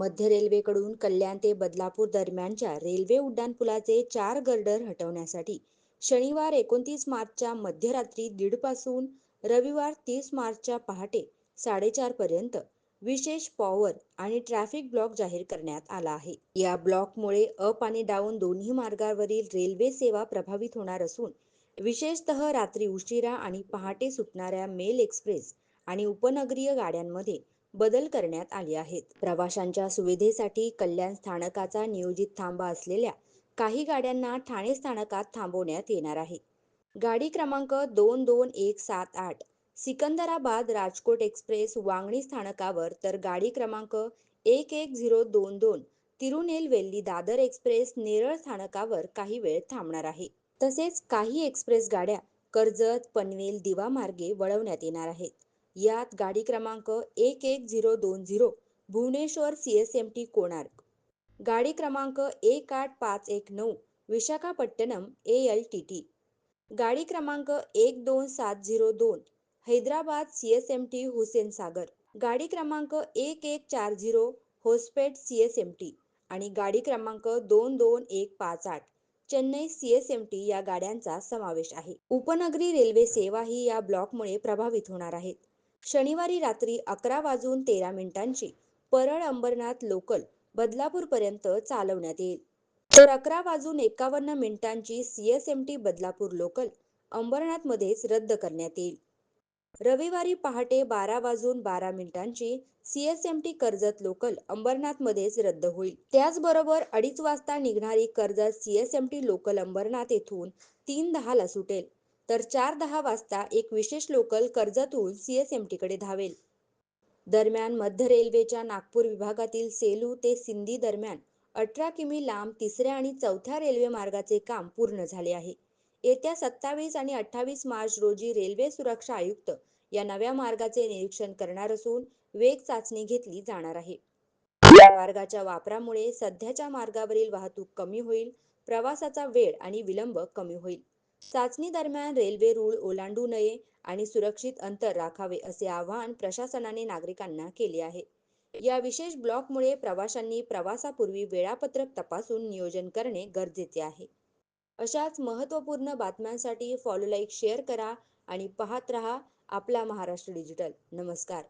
मध्य रेल्वेकडून कल्याण ते बदलापूर दरम्यानच्या रेल्वे उड्डाणपुलाचे चार गर्डर हटवण्यासाठी शनिवार एकोणतीस मार्चच्या मध्यरात्री दीडपासून रविवार तीस मार्चच्या पहाटे साडेचारपर्यंत विशेष पॉवर आणि ट्रॅफिक ब्लॉक जाहीर करण्यात आला आहे. या ब्लॉकमुळे अप आणि डाऊन दोन्ही मार्गावरील रेल्वे सेवा प्रभावित होणार असून विशेषतः रात्री उशिरा आणि पहाटे सुटणाऱ्या मेल एक्सप्रेस आणि उपनगरीय गाड्यांमध्ये बदल करण्यात आले आहेत. प्रवाशांच्या सुविधेसाठी कल्याण स्थानकाचा नियोजित थांबा असलेल्या काही गाड्यांना ठाणे स्थानकात थांबवण्यात येणार आहे. गाडी क्रमांक दोन दोन एक सात आठ सिकंदराबाद राजकोट एक्सप्रेस वांगणी स्थानकावर तर गाडी क्रमांक एक एक झिरो दोन दोन तिरुनेलवेल्ली दादर एक्सप्रेस नेरळ स्थानकावर काही वेळ थांबणार आहे. तसेच काही एक्सप्रेस गाड्या कर्जत, पनवेल, दिवा मार्गे वळवण्यात येणार आहेत. यात गाडी क्रमांक एक एक झिरो दोन zero Bhubaneswar C S M T Konark, गाडी क्रमांक एक आठ पाच एक नऊ विशाखापट्टणम टी गाडी क्रमांक एक दोन सात झिरो दोन Hyderabad C S M T Hussainsagar, गाडी क्रमांक एक एक चार झिरो होसपेट टी आणि गाडी क्रमांक दोन दोन एक पाच आठ Chennai C S M T या गाड्यांचा समावेश आहे. उपनगरी रेल्वे सेवाही या ब्लॉकमुळे प्रभावित होणार आहेत. शनिवारी रात्री अकरा वाजून तेरा मिनिटांची परळ अंबरनाथ लोकल बदलापूरपर्यंत चालवण्यात येईल. तर अकरा वाजून एकावन्न मिनिटांची सीएसएमटी बदलापूर लोकल अंबरनाथमध्येच रद्द करण्यात येईल. रविवारी पहाटे बारा वाजून बारा मिनिटांची सीएसएमटी कर्जत लोकल अंबरनाथमध्येच रद्द होईल. त्याचबरोबर अडीच वाजता निघणारी कर्जत सीएसएमटी लोकल अंबरनाथ येथून तीन दहाला सुटेल. तर चार दहा वाजता एक विशेष लोकल कर्जतहून सीएसएमटीकडे धावेल. दरम्यान मध्य रेल्वेच्या नागपूर विभागातील सेलू ते सिंधी दरम्यान अठरा किमी लांब तिसऱ्या आणि चौथ्या रेल्वे मार्गाचे काम पूर्ण झाले आहे. येत्या सत्तावीस आणि अठ्ठावीस मार्च रोजी रेल्वे सुरक्षा आयुक्त या नव्या मार्गाचे निरीक्षण करणार असून वेग चाचणी घेतली जाणार आहे. या मार्गाच्या वापरामुळे सध्याच्या मार्गावरील वाहतूक कमी होईल, प्रवासाचा वेळ आणि विलंब कमी होईल. चाचणी दरम्यान रेल्वे रूळ ओलांडू नये आणि सुरक्षित अंतर राखावे असे आवाहन प्रशासनाने नागरिकांना केले आहे. या विशेष ब्लॉकमुळे प्रवाशांनी प्रवासापूर्वी वेळापत्रक तपासून नियोजन करणे गरजेचे आहे. अशाच महत्त्वपूर्ण बातम्यांसाठी फॉलो लाईक शेअर करा आणि पाहत रहा आपला महाराष्ट्र डिजिटल. नमस्कार.